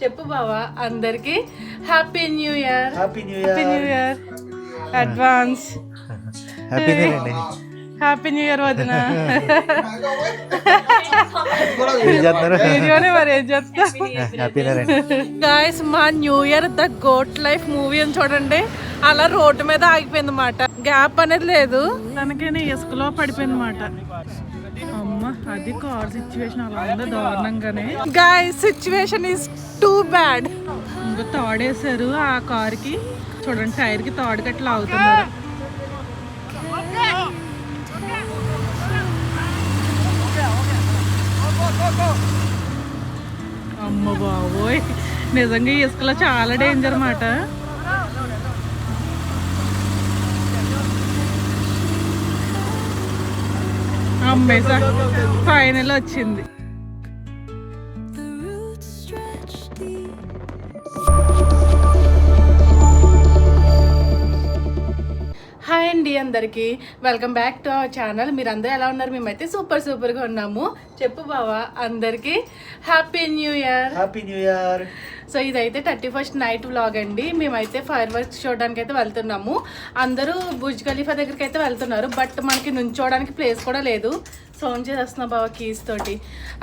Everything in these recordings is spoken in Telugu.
చెప్పు బావా అందరికి happy new year happy new happy new year advance happy new year అండి హ్యాపీ న్యూ ఇయర్ వదిన. వీడియోనే మరి ఏం చేస్తా గాయస్ మా new year the goat life movie అని చూడండి. అలా రోడ్డు మీద ఆగిపోయింది అన్నమాట గ్యాప్ అనేది లేదు. దానికైనా ఇసుకలో పడిపోయింది అమ్మ అది కార్ సిచ్యువేషన్ అలా ఉంది దారుణంగానే. Guys situation is too bad ఇంకా తాడేశారు ఆ కార్కి. చూడండి టైర్కి తాడు కట్లా అవుతున్నారు అమ్మ బాబోయ్. నిజంగా ఇసుకలో చాలా డేంజర్ మాట. అమ్మేసా. ఫైనల్ వచ్చింది. హాయ్ అండి అందరికీ. Welcome back to our channel మీరు అందరూ ఎలా ఉన్నారు? మేమైతే సూపర్ సూపర్గా ఉన్నాము. చెప్పు బావా అందరికీ. Happy new year happy new year so ఇదైతే థర్టీ ఫస్ట్ నైట్ వ్లాగ్ అండి. మేమైతే ఫైర్ వర్క్స్ చూడడానికి అయితే వెళ్తున్నాము. అందరూ బుజ్ ఖలీఫా దగ్గరికి అయితే వెళ్తున్నారు. బట్ మనకి నుంచోడానికి ప్లేస్ కూడా లేదు. సౌండ్ చేసేస్తున్నా బావ కీస్ తోటి.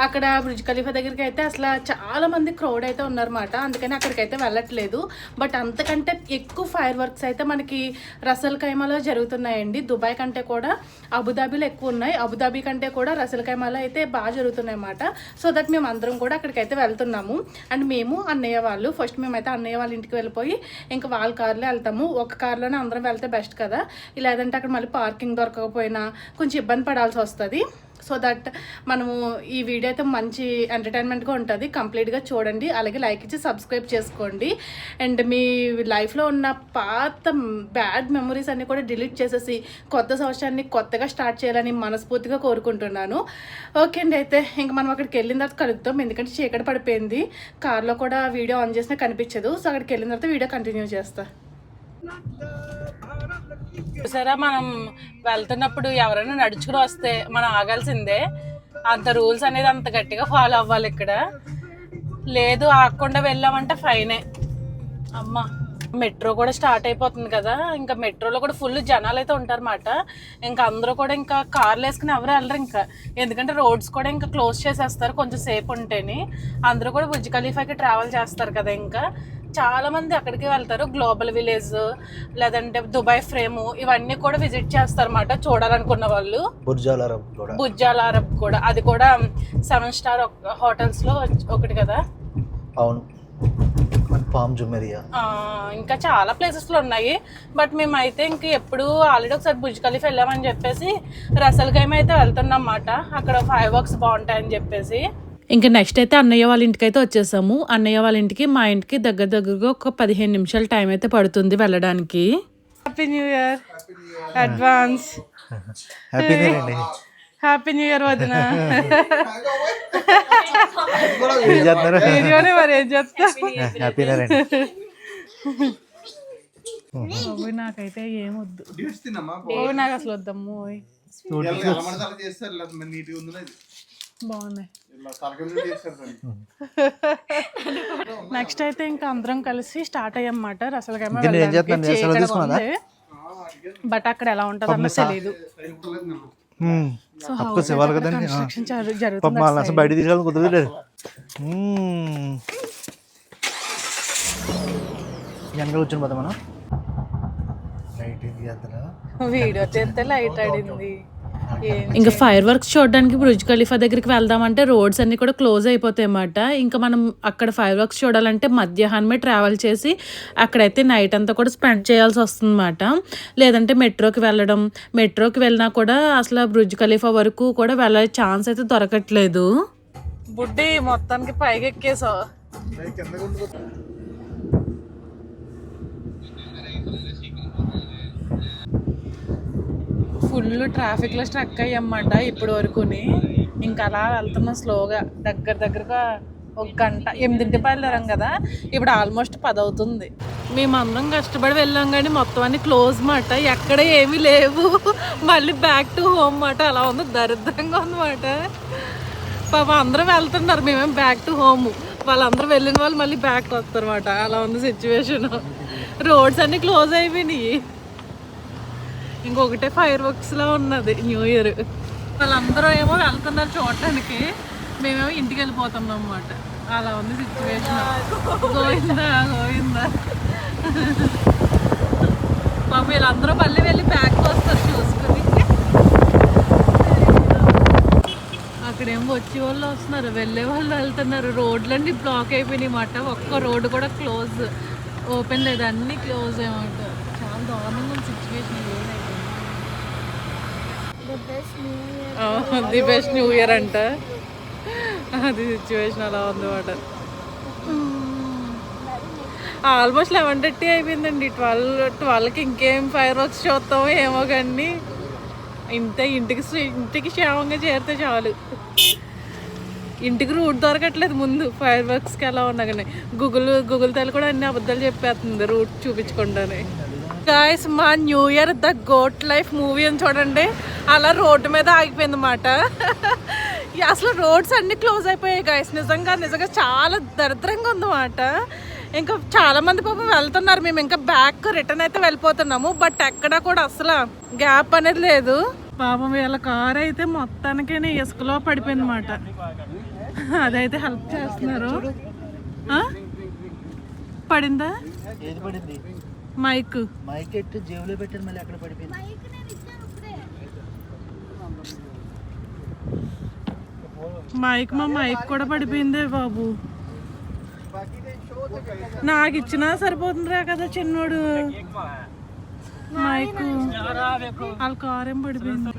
అక్కడ బ్రిడ్జ్ ఖలీఫా దగ్గరికి అయితే అసలు చాలా మంది క్రౌడ్ అయితే ఉన్నారన్నమాట. అందుకని అక్కడికైతే వెళ్ళట్లేదు. బట్ అంతకంటే ఎక్కువ ఫైర్ వర్క్స్ అయితే మనకి రసల్ ఖైమాలో జరుగుతున్నాయండి. దుబాయ్ కంటే కూడా అబుదాబీలో ఎక్కువ ఉన్నాయి. అబుదాబీ కంటే కూడా రసల్ ఖైమాలో అయితే బాగా జరుగుతున్నాయి అన్నమాట సో దట్ మేము అందరం కూడా అక్కడికైతే వెళ్తున్నాము. అండ్ మేము అన్నయ్య వాళ్ళు. ఫస్ట్ మేమైతే అన్నయ్య వాళ్ళ ఇంటికి వెళ్ళిపోయి ఇంకా వాళ్ళ కార్లో వెళ్తాము. ఒక కార్లోనే అందరం వెళ్తే బెస్ట్ కదా. లేదంటే అక్కడ మళ్ళీ పార్కింగ్ దొరకకపోయినా కొంచెం ఇబ్బంది పడాల్సి వస్తుంది. సో దట్ మనము ఈ వీడియో అయితే మంచి ఎంటర్టైన్మెంట్గా ఉంటుంది. కంప్లీట్గా చూడండి. అలాగే లైక్ ఇచ్చి సబ్స్క్రైబ్ చేసుకోండి. అండ్ మీ లైఫ్లో ఉన్న పాత బ్యాడ్ మెమరీస్ అన్నీ కూడా డిలీట్ చేసేసి కొత్త సంవత్సరాన్ని కొత్తగా స్టార్ట్ చేయాలని మనస్ఫూర్తిగా కోరుకుంటున్నాను. ఓకే అండి అయితే ఇంక మనం అక్కడికి వెళ్ళిన తర్వాత కలుగుతాం ఎందుకంటే చీకటి పడిపోయింది. కార్లో కూడా వీడియో ఆన్ చేసినా కనిపించదు. సో అక్కడికి వెళ్ళిన తర్వాత వీడియో కంటిన్యూ చేస్తా. సరే మనం వెళ్తున్నప్పుడు ఎవరైనా నడుచుకుని వస్తే మనం ఆగాల్సిందే. అంత రూల్స్ అనేది అంత గట్టిగా ఫాలో అవ్వాలి ఇక్కడ. లేదు ఆగకుండా వెళ్ళామంటే ఫైనే. అమ్మా మెట్రో కూడా స్టార్ట్ అయిపోతుంది కదా. ఇంకా మెట్రోలో కూడా ఫుల్ జనాలు అయితే ఉంటారన్నమాట. ఇంకా అందరూ కూడా ఇంకా కార్లు వేసుకుని ఎవరు వెళ్ళరు ఇంకా. ఎందుకంటే రోడ్స్ కూడా ఇంకా క్లోజ్ చేసేస్తారు కొంచెం సేపు ఉంటేనే. అందరూ కూడా బుజ్ ఖలీఫాకి ట్రావెల్ చేస్తారు కదా ఇంకా. చాలా మంది అక్కడికి వెళ్తారు గ్లోబల్ విలేజ్ లేదంటే దుబాయ్ ఫ్రేమ్ ఇవన్నీ కూడా విజిట్ చేస్తారన్నమాట చూడాలనుకున్న వాళ్ళు. బుర్జాల అరబ్ కూడా. బుజ్జాల అరబ్ కూడా. అది కూడా సెవెన్ స్టార్ హోటల్స్లో ఒకటి కదా? అవును. Palm Jumeirah. ఆ, ఇంకా చాలా ప్లేసెస్లో ఉన్నాయి. బట్ మేమైతే ఇంక ఎప్పుడు ఆల్రెడీ ఒకసారి బుజ్ ఖలీఫ్ వెళ్ళామని చెప్పేసి రసల్ గైమ్ అయితే వెళ్తున్నాం అన్నమాట. అక్కడ ఫైవ్ వర్క్స్ బాగుంటాయని చెప్పేసి. ఇంకా నెక్స్ట్ అయితే అన్నయ్య వాళ్ళ ఇంటికి అయితే వచ్చేసాము. అన్నయ్య వాళ్ళ ఇంటికి మా ఇంటికి దగ్గర దగ్గరగా ఒక పదిహేను నిమిషాల టైం అయితే పడుతుంది వెళ్ళడానికి. Happy new year advance happy new year happy new year వదిన. వీడియోనే మరి ఏం చేస్తా? హ్యాపీ న్యూ ఇయర్ అండి. ఓయ్ నాకైతే ఏం వద్దు. ఓ నాకు అసలు వద్దమ్ము. బాగున్నాయి. నెక్స్ట్ అయితే ఇంకా అందరం కలిసి స్టార్ట్ సెలవు తీసుకున్నానా? బట్ అక్కడ ఎలా ఉంటుందో అన్నది తెలియదు. సో కన్స్ట్రక్షన్ జరుగుతుంది బయట తీసుకోవాలి. వెనకాల పోతాం మనం? లైట్ ఇది వీడియో చేస్తే లైట్ ఆడింది. ఇంకా ఫైర్ వర్క్స్ చూడడానికి బుర్జ్ ఖలీఫా దగ్గరికి వెళ్దామంటే రోడ్స్ అన్ని కూడా క్లోజ్ అయిపోతాయి అన్నమాట ఇంకా మనం అక్కడ ఫైర్ వర్క్స్ చూడాలంటే మధ్యాహ్నమే ట్రావెల్ చేసి అక్కడైతే నైట్ అంతా కూడా స్పెండ్ చేయాల్సి వస్తుందన్నమాట. లేదంటే మెట్రోకి వెళ్ళడం మెట్రోకి వెళ్ళినా కూడా అసలు బుర్జ్ ఖలీఫా వరకు కూడా వెళ్ళే ఛాన్స్ అయితే దొరకట్లేదు. బుడ్డి మొత్తానికి పైకి ఎక్కేసా ఫుల్ ట్రాఫిక్లో స్ట్రక్ అయ్యన్నమాట ఇప్పటి వరకుని ఇంకా అలా వెళ్తున్నాం స్లోగా దగ్గర దగ్గరగా ఒక గంట ఎనిమిదింటి బయలుదేరాం కదా. ఇప్పుడు ఆల్మోస్ట్ పది అవుతుంది మేము అందరం కష్టపడి వెళ్ళాం కానీ మొత్తం అన్ని క్లోజ్ మాట. ఎక్కడ ఏమీ లేవు. మళ్ళీ బ్యాక్ టు హోమ్ మాట. అలా ఉంది. దరిద్రంగా ఉందన్నమాట. పాప అందరం వెళ్తున్నారు. మేమేం బ్యాక్ టు హోమ్ వాళ్ళందరూ వెళ్ళిన వాళ్ళు మళ్ళీ బ్యాక్ వస్తారు అలా ఉంది సిచ్యువేషన్ రోడ్స్ అన్ని క్లోజ్ అయిపోయినాయి. ఇంకొకటే ఫైర్ వర్క్స్లో ఉన్నది న్యూ ఇయర్. వాళ్ళందరూ ఏమో వెళ్తున్నారు చూడటానికి మేమేమో ఇంటికి వెళ్ళిపోతున్నాం అన్నమాట అలా ఉంది సిచ్యువేషన్ గోయిందా పోయిందా పాప వీళ్ళందరూ మళ్ళీ వెళ్ళి ప్యాక్ వస్తారు చూసుకుని. అక్కడేమో వచ్చే వాళ్ళు వస్తున్నారు. వెళ్ళే వాళ్ళు వెళ్తున్నారు. రోడ్లన్నీ బ్లాక్ అయిపోయినాయి అన్నమాట. ఒక్క రోడ్డు కూడా క్లోజ్ ఓపెన్ లేదు. అన్నీ క్లోజ్ అయ్యమాట చాలా దారుణంగా situation situation the best new year అంట. అది సిచ్యువేషన్ అలా ఉంది అన్నమాట. ఆల్మోస్ట్ లెవెన్ థర్టీ అయిపోయిందండి. ట్వెల్వ్ ట్వెల్వ్కి ఇంకేం ఫైర్ వర్క్స్ చూస్తామో ఏమో కానీ ఇంత ఇంటికి ఇంటికి క్షేమంగా చేరితే చాలు. ఇంటికి రూట్ దొరకట్లేదు ముందు ఫైర్ వర్క్స్కి ఎలా ఉన్నా కానీ గూగుల్ గూగుల్ తల్లి కూడా అన్ని అబద్ధాలు చెప్పేస్తుంది రూట్ చూపించకుండానే. గాయస్ మా new year the goat life movie అని చూడండి. అలా రోడ్డు మీద ఆగిపోయింది అన్నమాట అసలు రోడ్స్ అన్ని క్లోజ్ అయిపోయాయి గాయస్ నిజంగా నిజంగా చాలా దరిద్రంగా ఉందన్నమాట. ఇంకా చాలా మంది పాపం వెళ్తున్నారు. మేము ఇంకా బ్యాక్ రిటర్న్ అయితే వెళ్ళిపోతున్నాము. బట్ ఎక్కడ కూడా అసలు గ్యాప్ అనేది లేదు. పాపం వీళ్ళ కార్ అయితే మొత్తానికి ఇసుకలో పడిపోయింది అనమాట అదైతే హెల్ప్ చేస్తున్నారు? పడిందా? ఏది పడింది? మైక్ మైక్ ఎట్టు జేబులో పెట్టాను మళ్ళీ అక్కడ పడిపోయింది? మైక్ మా మైక్ కూడా పడిపోయిందే బాబు. నాకు ఇచ్చినా సరిపోతుందిరా కదా చిన్నోడు. మైక్. వాళ్ళ కార్ ఏం పడిపోయింది?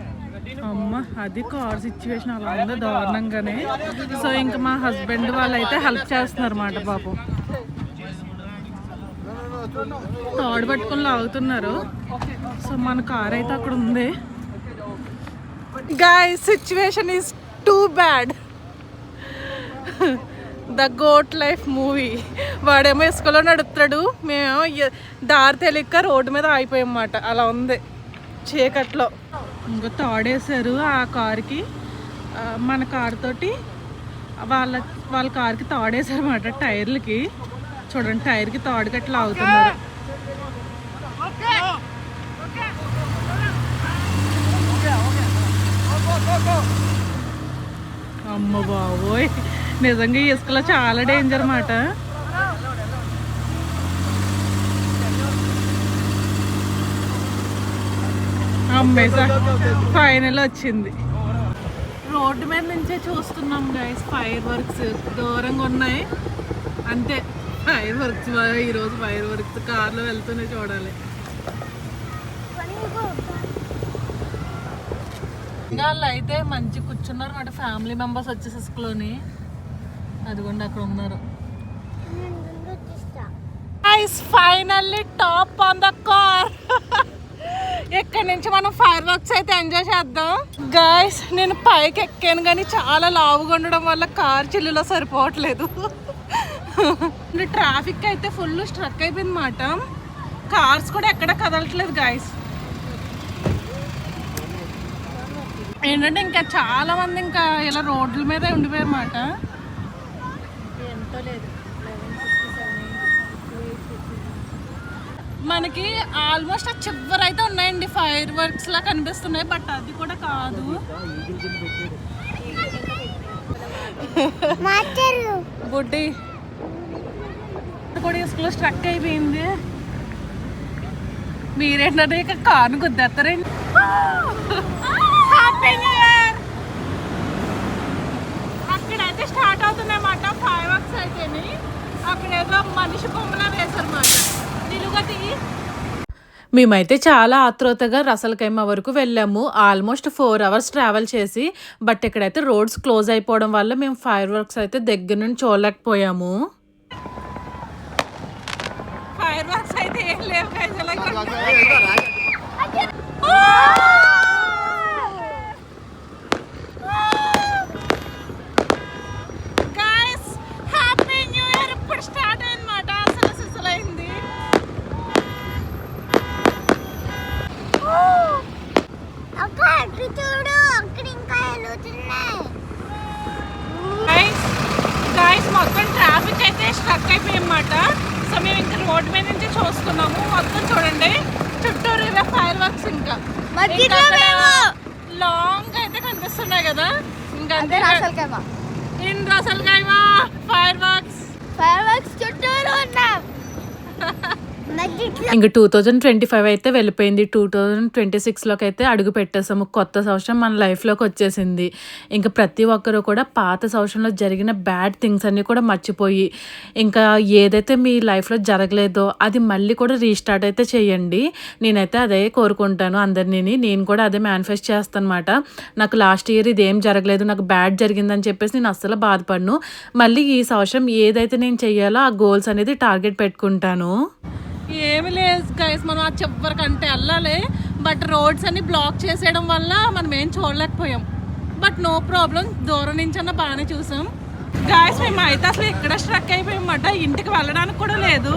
అమ్మ అది కార్ సిచ్యువేషన్ అలా ఉంది దారుణంగానే. సో ఇంకా మా హస్బెండ్ వాళ్ళు అయితే హెల్ప్ చేస్తున్నారు అన్నమాట పాపం తాడు పట్టుకొని లాగుతున్నారు. సో మన కార్ అయితే అక్కడ ఉంది. Guy situation is too bad the goat life movie. వాడేమో ఇసుకలో నడుపుతాడు మేము దారి తెలియక రోడ్డు మీద ఆగిపోయామన్నమాట. అలా ఉంది చీకట్లో. ఇంకా తాడేశారు ఆ కార్కి. మన కారుతోటి వాళ్ళ వాళ్ళ కార్కి తాడేశారు అన్నమాట టైర్లకి. చూడండి టైర్కి తాడు కట్లా అవుతున్నారు అమ్మ బాబోయ్. నిజంగా ఇసుకలో చాలా డేంజర్ మాట. అమ్మేసా ఫైనల్ వచ్చింది. రోడ్డు మీద నుంచే చూస్తున్నాం గైస్ ఫైర్ వర్క్స్ దూరంగా ఉన్నాయి. అంతే ఫైర్ వర్క్స్ ఈరోజు ఫైర్ వర్క్స్ కార్లో వెళ్తూనే చూడాలి. వాళ్ళు అయితే మంచి కూర్చున్నారు అంటే ఫ్యామిలీ మెంబర్స్ వచ్చేసి ఇసుకలోని. అదిగోండి అక్కడ ఉన్నారు. Guys finally top on the car ఇక్కడ నుంచి మనం ఫైర్ వర్క్స్ అయితే ఎంజాయ్ చేద్దాం. గాయస్ నేను పైకి ఎక్కాను కానీ చాలా లావుగా ఉండడం వల్ల కార్ చిల్లులో సరిపోవట్లేదు. ట్రాఫిక్ అయితే ఫుల్ స్ట్రక్ అయిపోయింది మాట. కార్స్ కూడా ఎక్కడ కదలట్లేదు గాయస్ ఏంటంటే ఇంకా చాలా మంది ఇంకా ఇలా రోడ్ల మీదే ఉండిపోయారు మనకి ఆల్మోస్ట్ ఆ చివరి అయితే ఉన్నాయండి ఫైర్ వర్క్స్ లా కనిపిస్తున్నాయి బట్ అది కూడా కాదు. బుడ్డి. కూడా ఇసుకలో స్ట్రక్ అయిపోయింది. మీరేంటంటే ఇక కారు గుద్దేస్తారండి! అక్కడైతే స్టార్ట్ అవుతున్నాయన్నమాట అక్కడ ఏదో మనిషి బొమ్మలా దిగి మేమైతే చాలా ఆత్రుతగా రసలకైమ వరకు వెళ్ళాము. ఆల్మోస్ట్ ఫోర్ అవర్స్ ట్రావెల్ చేసి బట్ ఇక్కడైతే రోడ్స్ క్లోజ్ అయిపోవడం వల్ల మేము ఫైర్ వర్క్స్ అయితే దగ్గర నుండి చూడలేకపోయాము. ఫైర్ వర్క్స్ అయితే ఏం లేవు స్టార్ట్ అయిందన్నమాట. అసలు సిసలైంది అక్క అటు చూడు అక్కడ ఇంకా వెళ్తున్నాయి గైస్ గైస్ మొత్తం ట్రాఫిక్ అనమాట సో మేము ఇంకా రోడ్ మీద నుంచి చూస్తున్నాము. మొత్తం చూడండి. చుట్టూరు ఇలా ఫైర్ వర్క్స్ ఇంకా. లాంగ్ అయితే కనిపిస్తున్నాయి కదా. ఇంకా in fireworks fireworks చుట్టూరు ఉన్నాం మధ్యలో ఇంక టూ థౌజండ్ ట్వంటీ ఫైవ్ అయితే వెళ్ళిపోయింది. టూ థౌజండ్ ట్వంటీ సిక్స్లోకి అయితే అడుగు పెట్టేసాము. కొత్త సంవత్సరం మన లైఫ్లోకి వచ్చేసింది. ఇంకా ప్రతి ఒక్కరు కూడా పాత సంవత్సరంలో జరిగిన బ్యాడ్ థింగ్స్ అన్నీ కూడా మర్చిపోయి ఇంకా ఏదైతే మీ లైఫ్లో జరగలేదో అది మళ్ళీ కూడా రీస్టార్ట్ అయితే చేయండి. నేనైతే అదే కోరుకుంటాను అందరినీ నేను కూడా అదే మేనిఫెస్ట్ చేస్తాను అనమాట నాకు లాస్ట్ ఇయర్ ఇదేం జరగలేదు నాకు బ్యాడ్ జరిగిందని చెప్పేసి నేను అస్సలు బాధపడను. మళ్ళీ ఈ సంవత్సరం ఏదైతే నేను చేయాలో ఆ గోల్స్ అనేది టార్గెట్ పెట్టుకుంటాను. ఏమి లేదు గైస్ మనం ఆ చివరికంటే వెళ్ళాలి. బట్ రోడ్స్ అన్ని బ్లాక్ చేసేయడం వల్ల మనం ఏం చూడలేకపోయాం. బట్ నో ప్రాబ్లం దూరం నుంచి అన్న బాగానే చూసాం. గాయస్ మేము అయితే అసలు ఇక్కడ స్ట్రక్ అయిపోయామన్నమాట ఇంటికి వెళ్ళడానికి కూడా లేదు.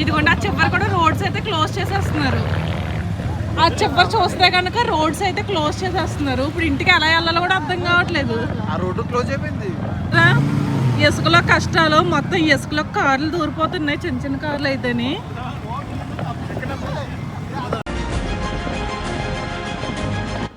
ఇదిగోండి ఆ చివరి కూడా రోడ్స్ అయితే క్లోజ్ చేసేస్తున్నారు. ఆ చివరి చూస్తే కనుక రోడ్స్ అయితే క్లోజ్ చేసేస్తున్నారు. ఇప్పుడు ఇంటికి ఎలా వెళ్ళాలో కూడా అర్థం కావట్లేదు. ఆ రోడ్డు క్లోజ్ అయిపోయింది. ఇసుకలో కష్టాలు మొత్తం ఇసుకలో కార్లు దూరిపోతున్నాయి చిన్న చిన్న కార్లు అయితేని.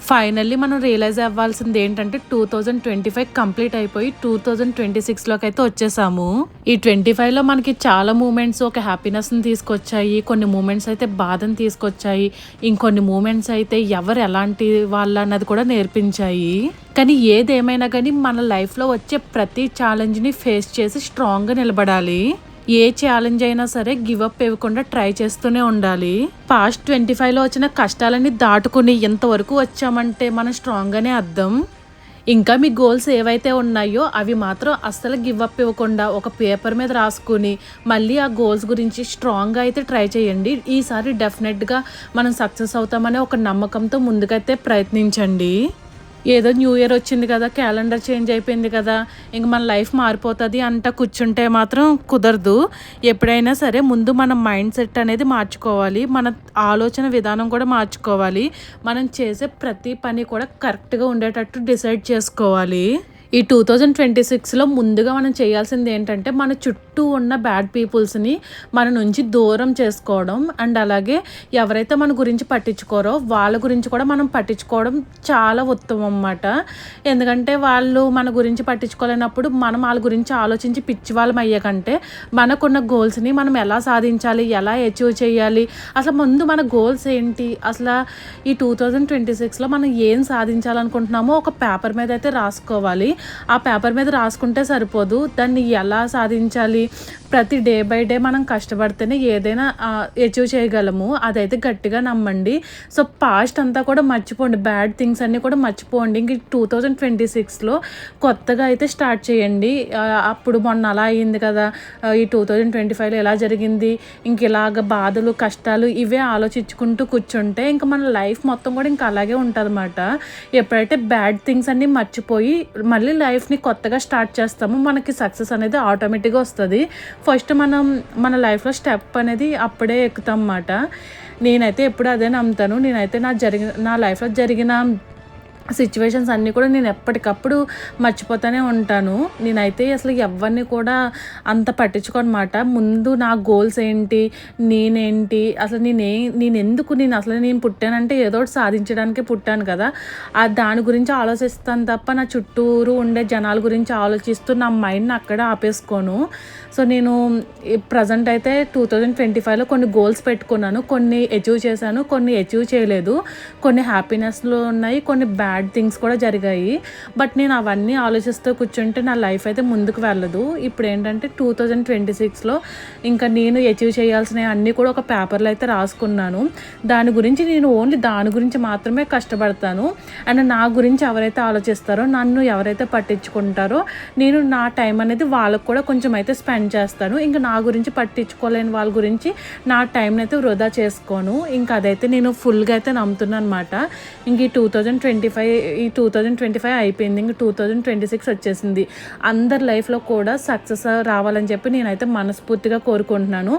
ఫైనల్లీ మనం రియలైజ్ అవ్వాల్సింది ఏంటంటే two thousand twenty five complete అయిపోయి టూ థౌజండ్ ట్వంటీ సిక్స్లోకి అయితే వచ్చేసాము. ఈ ట్వంటీ ఫైవ్లో మనకి చాలా మూమెంట్స్ ఒక హ్యాపీనెస్ని తీసుకొచ్చాయి కొన్ని మూమెంట్స్ అయితే బాధను తీసుకొచ్చాయి ఇంకొన్ని మూమెంట్స్ అయితే ఎవరు ఎలాంటి వాళ్ళు అన్నది కూడా నేర్పించాయి. కానీ ఏదేమైనా కానీ మన లైఫ్లో వచ్చే ప్రతి ఛాలెంజ్ని ఫేస్ చేసి స్ట్రాంగ్గా నిలబడాలి. ఏ ఛాలెంజ్ అయినా సరే గివ్ అప్ ఇవ్వకుండా ట్రై చేస్తూనే ఉండాలి. పాస్ట్ ట్వంటీ ఫైవ్లో వచ్చిన కష్టాలన్నీ దాటుకుని ఇంతవరకు వచ్చామంటే మనం స్ట్రాంగ్గానే అర్థం. ఇంకా మీ గోల్స్ ఏవైతే ఉన్నాయో అవి మాత్రం అస్సలు గివ్ అప్ ఇవ్వకుండా ఒక పేపర్ మీద రాసుకుని మళ్ళీ ఆ గోల్స్ గురించి స్ట్రాంగ్గా అయితే ట్రై చేయండి. ఈసారి డెఫినెట్గా మనం సక్సెస్ అవుతామనే ఒక నమ్మకంతో ముందుకైతే ప్రయత్నించండి. ఏదో న్యూ ఇయర్ వచ్చింది కదా క్యాలెండర్ చేంజ్ అయిపోయింది కదా ఇంక మన లైఫ్ మారిపోతుంది అంట కూర్చుంటే మాత్రం కుదరదు. ఎప్పుడైనా సరే ముందు మన మైండ్ సెట్ అనేది మార్చుకోవాలి మన ఆలోచన విధానం కూడా మార్చుకోవాలి మనం చేసే ప్రతి పని కూడా కరెక్ట్గా ఉండేటట్టు డిసైడ్ చేసుకోవాలి. ఈ టూ థౌజండ్ ట్వంటీ సిక్స్లో ముందుగా మనం చేయాల్సింది ఏంటంటే మన చుట్టూ ఉన్న బ్యాడ్ పీపుల్స్ని మన నుంచి దూరం చేసుకోవడం అండ్ అలాగే ఎవరైతే మన గురించి పట్టించుకోరో వాళ్ళ గురించి కూడా మనం పట్టించుకోవడం చాలా ఉత్తమం అన్నమాట. ఎందుకంటే వాళ్ళు మన గురించి పట్టించుకోలేనప్పుడు మనం వాళ్ళ గురించి ఆలోచించి పిచ్చి వాళ్ళం అయ్యాకంటే మనకున్న గోల్స్ని మనం ఎలా సాధించాలి ఎలా అచీవ్ చేయాలి అసలు ముందు మన గోల్స్ ఏంటి అసలు ఈ టూ థౌజండ్ ట్వంటీ సిక్స్లో మనం ఏం సాధించాలనుకుంటున్నామో ఒక పేపర్ మీద అయితే రాసుకోవాలి. ఆ పేపర్ మీద రాసుకుంటే సరిపోదు. దాన్ని ఎలా సాధించాలి? ప్రతి డే బై డే మనం కష్టపడితేనే ఏదైనా అచీవ్ చేయగలము. అదైతే గట్టిగా నమ్మండి. సో పాస్ట్ అంతా కూడా మర్చిపోండి. బ్యాడ్ థింగ్స్ అన్నీ కూడా మర్చిపోండి. ఇంక టూ థౌజండ్ ట్వంటీ సిక్స్లో కొత్తగా అయితే స్టార్ట్ చేయండి. అప్పుడు మొన్న అలా అయింది కదా. ఈ టూ థౌజండ్ ట్వంటీ ఫైవ్లో ఎలా జరిగింది? ఇంక ఇలాగ బాధలు కష్టాలు ఇవే ఆలోచించుకుంటూ కూర్చుంటే ఇంకా మన లైఫ్ మొత్తం కూడా ఇంకా అలాగే ఉంటుంది ఎప్పుడైతే బ్యాడ్ థింగ్స్ అన్నీ మర్చిపోయి మళ్ళీ లైఫ్ని కొత్తగా స్టార్ట్ చేస్తామో మనకి సక్సెస్ అనేది ఆటోమేటిక్గా వస్తుంది. ఫస్ట్ మనం మన లైఫ్లో స్టెప్ అనేది అప్పుడే ఎక్కుతాం అన్నమాట. నేనైతే ఎప్పుడు అదే నమ్ముతాను. నేనైతే నా జరిగిన నా లైఫ్లో జరిగిన సిచ్యువేషన్స్ అన్నీ కూడా నేను ఎప్పటికప్పుడు మర్చిపోతూనే ఉంటాను. నేనైతే అసలు ఎవరిని కూడా అంత పట్టించుకోనమాట ముందు నా గోల్స్ ఏంటి నేనేంటి అసలు నేనే నేను ఎందుకు నేను అసలు నేను పుట్టానంటే ఏదో ఒకటి సాధించడానికే పుట్టాను కదా. ఆ దాని గురించి ఆలోచిస్తాను తప్ప నా చుట్టూరు ఉండే జనాల గురించి ఆలోచిస్తూ నా మైండ్ని అక్కడే ఆపేసుకోను. సో నేను ప్రజెంట్ అయితే టూ థౌజండ్ ట్వంటీ ఫైవ్లో కొన్ని గోల్స్ పెట్టుకున్నాను. కొన్ని అచీవ్ చేశాను కొన్ని అచీవ్ చేయలేదు. కొన్ని హ్యాపీనెస్లో ఉన్నాయి కొన్ని బ్యాడ్ థింగ్స్ కూడా జరిగాయి. బట్ నేను అవన్నీ ఆలోచిస్తూ కూర్చుంటే నా లైఫ్ అయితే ముందుకు వెళ్ళదు. ఇప్పుడు ఏంటంటే టూ థౌజండ్ ట్వంటీ సిక్స్లో ఇంకా నేను అచీవ్ చేయాల్సినవి అన్నీ కూడా ఒక పేపర్లో అయితే రాసుకున్నాను. దాని గురించి నేను ఓన్లీ దాని గురించి మాత్రమే కష్టపడతాను. అండ్ నా గురించి ఎవరైతే ఆలోచిస్తారో నన్ను ఎవరైతే పట్టించుకుంటారో నేను నా టైం అనేది వాళ్ళకు కూడా కొంచెం అయితే స్పెండ్ చేస్తాను. ఇంకా నా గురించి పట్టించుకోలేని వాళ్ళ గురించి నా టైంని అయితే వృధా చేసుకోను. ఇంకా అదైతే నేను ఫుల్గా అయితే నమ్ముతున్నాను అనమాట ఇంక ఈ టూ థౌజండ్ ట్వంటీ ఫైవ్ ఈ టూ థౌజండ్ ట్వంటీ ఫైవ్ అయిపోయింది. ఇంక టూ థౌజండ్ ట్వంటీ సిక్స్ వచ్చేసింది. అందరి లైఫ్లో కూడా సక్సెస్ రావాలని చెప్పి నేనైతే మనస్ఫూర్తిగా కోరుకుంటున్నాను.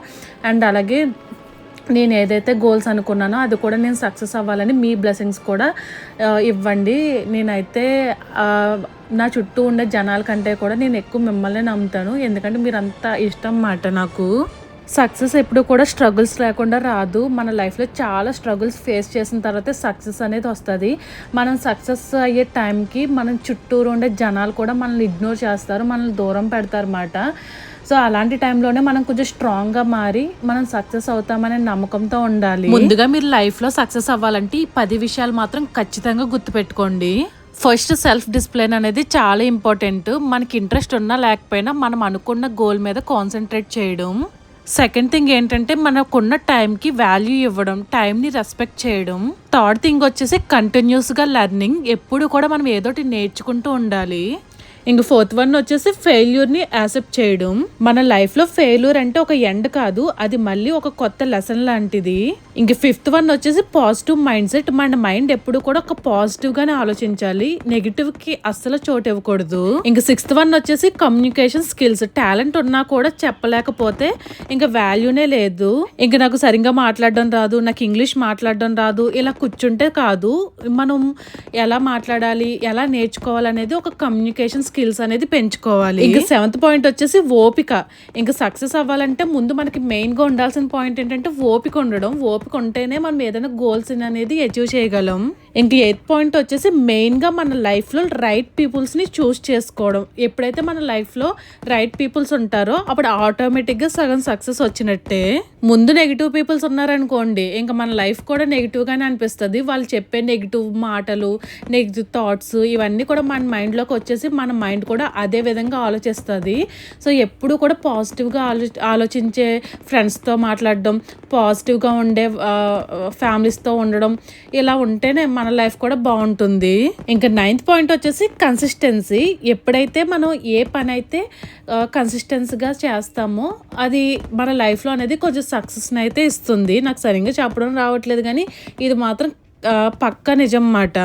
అండ్ అలాగే నేను ఏదైతే గోల్స్ అనుకున్నానో అది కూడా నేను సక్సెస్ అవ్వాలని మీ బ్లెస్సింగ్స్ కూడా ఇవ్వండి. నేనైతే నా చుట్టూ ఉండే జనాల కంటే కూడా నేను ఎక్కువ మిమ్మల్ని నమ్ముతాను. ఎందుకంటే మీరంతా ఇష్టం మాట నాకు. సక్సెస్ ఎప్పుడు కూడా స్ట్రగుల్స్ లేకుండా రాదు. మన లైఫ్లో చాలా స్ట్రగుల్స్ ఫేస్ చేసిన తర్వాతే సక్సెస్ అనేది వస్తుంది. మనం సక్సెస్ అయ్యే టైంకి మనం చుట్టూరు ఉండే జనాలు కూడా మనల్ని ఇగ్నోర్ చేస్తారు మనల్ని దూరం పెడతారు అన్నమాట సో అలాంటి టైంలోనే మనం కొంచెం స్ట్రాంగ్గా మారి మనం సక్సెస్ అవుతామనే నమ్మకంతో ఉండాలి. ముందుగా మీరు లైఫ్లో సక్సెస్ అవ్వాలంటే ఈ పది విషయాలు మాత్రం ఖచ్చితంగా గుర్తుపెట్టుకోండి. ఫస్ట్ సెల్ఫ్ డిసిప్లిన్ అనేది చాలా ఇంపార్టెంట్. మనకి ఇంట్రెస్ట్ ఉన్నా లేకపోయినా మనం అనుకున్న గోల్ మీద కాన్సన్ట్రేట్ చేయడం. సెకండ్ థింగ్ ఏంటంటే మనకున్న టైంకి వాల్యూ ఇవ్వడం టైంని రెస్పెక్ట్ చేయడం. థర్డ్ థింగ్ వచ్చేసి కంటిన్యూస్గా లెర్నింగ్ ఎప్పుడు కూడా మనం ఏదోటి నేర్చుకుంటూ ఉండాలి. ఇంక ఫోర్త్ వన్ వచ్చేసి ఫెయిల్యూర్ని యాక్సెప్ట్ చేయడం. మన లైఫ్లో ఫెయిల్యూర్ అంటే ఒక ఎండ్ కాదు అది మళ్ళీ ఒక కొత్త లెసన్ లాంటిది. ఇంక ఫిఫ్త్ వన్ వచ్చేసి పాజిటివ్ మైండ్ సెట్ మన మైండ్ ఎప్పుడు కూడా ఒక పాజిటివ్ గానే ఆలోచించాలి. నెగిటివ్కి అస్సలు చోటు ఇవ్వకూడదు. ఇంక సిక్స్త్ వన్ వచ్చేసి కమ్యూనికేషన్ స్కిల్స్ టాలెంట్ ఉన్నా కూడా చెప్పలేకపోతే ఇంకా వాల్యూనే లేదు. ఇంక నాకు సరిగ్గా మాట్లాడడం రాదు నాకు ఇంగ్లీష్ మాట్లాడడం రాదు ఇలా కూర్చుంటే కాదు. మనం ఎలా మాట్లాడాలి ఎలా నేర్చుకోవాలనేది ఒక కమ్యూనికేషన్ స్కిల్ స్కిల్స్ అనేది పెంచుకోవాలి. ఇంకా సెవెంత్ పాయింట్ వచ్చేసి ఓపిక. ఇంకా సక్సెస్ అవ్వాలంటే ముందు మనకి మెయిన్గా ఉండాల్సిన పాయింట్ ఏంటంటే ఓపిక ఉండడం. ఓపిక ఉంటేనే మనం ఏదైనా గోల్స్ అనేది అచీవ్ చేయగలం. ఇంక ఎయిత్ పాయింట్ వచ్చేసి మెయిన్గా మన లైఫ్లో రైట్ పీపుల్స్ని చూస్ చేసుకోవడం. ఎప్పుడైతే మన లైఫ్లో రైట్ పీపుల్స్ ఉంటారో అప్పుడు ఆటోమేటిక్గా సగం సక్సెస్ వచ్చినట్టే. ముందు నెగిటివ్ పీపుల్స్ ఉన్నారనుకోండి ఇంకా మన లైఫ్ కూడా నెగిటివ్గానే అనిపిస్తుంది. వాళ్ళు చెప్పే నెగిటివ్ మాటలు నెగిటివ్ థాట్స్ ఇవన్నీ కూడా మన మైండ్లోకి వచ్చేసి మన మైండ్ కూడా అదే విధంగా ఆలోచిస్తుంది. సో ఎప్పుడు కూడా పాజిటివ్గా ఆలో ఆలోచించే ఫ్రెండ్స్తో మాట్లాడడం పాజిటివ్గా ఉండే ఫ్యామిలీస్తో ఉండడం ఇలా ఉంటేనే మన లైఫ్ కూడా బాగుంటుంది. ఇంకా నైన్త్ పాయింట్ వచ్చేసి కన్సిస్టెన్సీ ఎప్పుడైతే మనం ఏ పని అయితే కన్సిస్టెన్సీగా చేస్తామో అది మన లైఫ్లో అనేది కొంచెం సక్సెస్ని అయితే ఇస్తుంది. నాకు సరిగ్గా చెప్పడం రావట్లేదు కానీ ఇది మాత్రం పక్క నిజం మాట.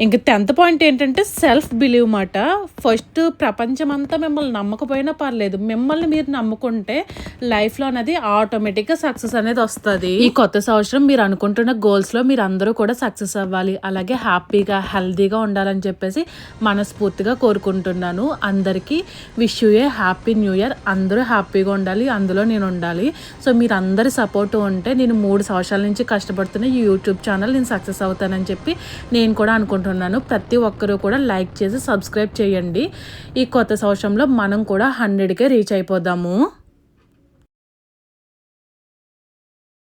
ఇంక టెన్త్ పాయింట్ ఏంటంటే సెల్ఫ్ బిలీవ్ మాట. ఫస్ట్ ప్రపంచం అంతా మిమ్మల్ని నమ్మకపోయినా పర్లేదు. మిమ్మల్ని మీరు నమ్ముకుంటే లైఫ్లో అనేది ఆటోమేటిక్గా సక్సెస్ అనేది వస్తుంది. ఈ కొత్త సంవత్సరం మీరు అనుకుంటున్న గోల్స్లో మీరు అందరూ కూడా సక్సెస్ అవ్వాలి. అలాగే హ్యాపీగా హెల్తీగా ఉండాలని చెప్పేసి మనస్ఫూర్తిగా కోరుకుంటున్నాను. అందరికీ wish you a happy new year అందరూ హ్యాపీగా ఉండాలి. అందులో నేను ఉండాలి. సో మీరు అందరి సపోర్ట్ ఉంటే నేను మూడు సంవత్సరాల నుంచి కష్టపడుతున్న ఈ యూట్యూబ్ ఛానల్ నేను సక్సెస్ అవుతానని చెప్పి నేను కూడా అనుకుంటున్నాను. ప్రతి ఒక్కరూ కూడా లైక్ చేసి సబ్స్క్రైబ్ చేయండి. ఈ కొత్త సంవత్సరంలో మనం కూడా హండ్రెడ్కే రీచ్ అయిపోదాము.